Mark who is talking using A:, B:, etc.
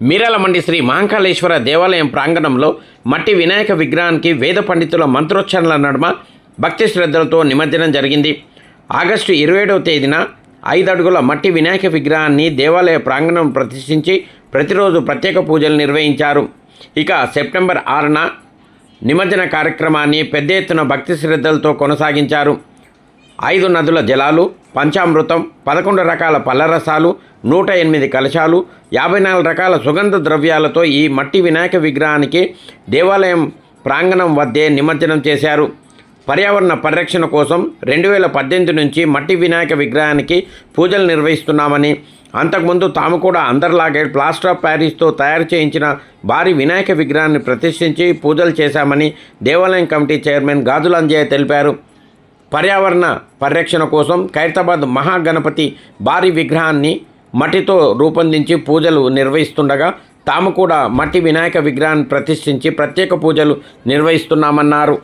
A: మీరాలమండి శ్రీ మహంకాళేశ్వర దేవాలయం ప్రాంగణంలో మట్టి వినాయక విగ్రహానికి వేద పండితుల మంత్రోచ్చారణల నడుమ భక్తి శ్రద్ధలతో నిమజ్జనం జరిగింది. ఆగస్టు ఇరవై ఏడవ తేదీన ఐదు అడుగుల మట్టి వినాయక విగ్రహాన్ని దేవాలయ ప్రాంగణం ప్రతిష్ఠించి ప్రతిరోజు ప్రత్యేక పూజలు నిర్వహించారు. ఇక సెప్టెంబర్ ఆరున నిమజ్జన కార్యక్రమాన్ని పెద్ద ఎత్తున భక్తి శ్రద్ధలతో కొనసాగించారు. ఐదు నదుల జలాలు పంచామృతం పదకొండు రకాల పళ్ళరసాలు నూట ఎనిమిది కలశాలు యాభై నాలుగు రకాల సుగంధ ద్రవ్యాలతో ఈ మట్టి వినాయక విగ్రహానికి దేవాలయం ప్రాంగణం వద్దే నిమజ్జనం చేశారు. పర్యావరణ పరిరక్షణ కోసం రెండు వేల పద్దెనిమిది నుంచి మట్టి వినాయక విగ్రహానికి పూజలు నిర్వహిస్తున్నామని అంతకుముందు తాము కూడా అందరిలాగే ప్లాస్టర్ ఆఫ్ ప్యారిస్తో తయారు చేయించిన భారీ వినాయక విగ్రహాన్ని ప్రతిష్ఠించి పూజలు చేశామని దేవాలయం కమిటీ చైర్మన్ గాజుల అంజయ్య తెలిపారు. పర్యావరణ పరిరక్షణ కోసం ఖైరతాబాద్ మహాగణపతి భారీ విగ్రహాన్ని మట్టితో రూపొందించి పూజలు నిర్వహిస్తుండగా తాము కూడా మట్టి వినాయక విగ్రహాన్ని ప్రతిష్ఠించి ప్రత్యేక పూజలు నిర్వహిస్తున్నామన్నారు.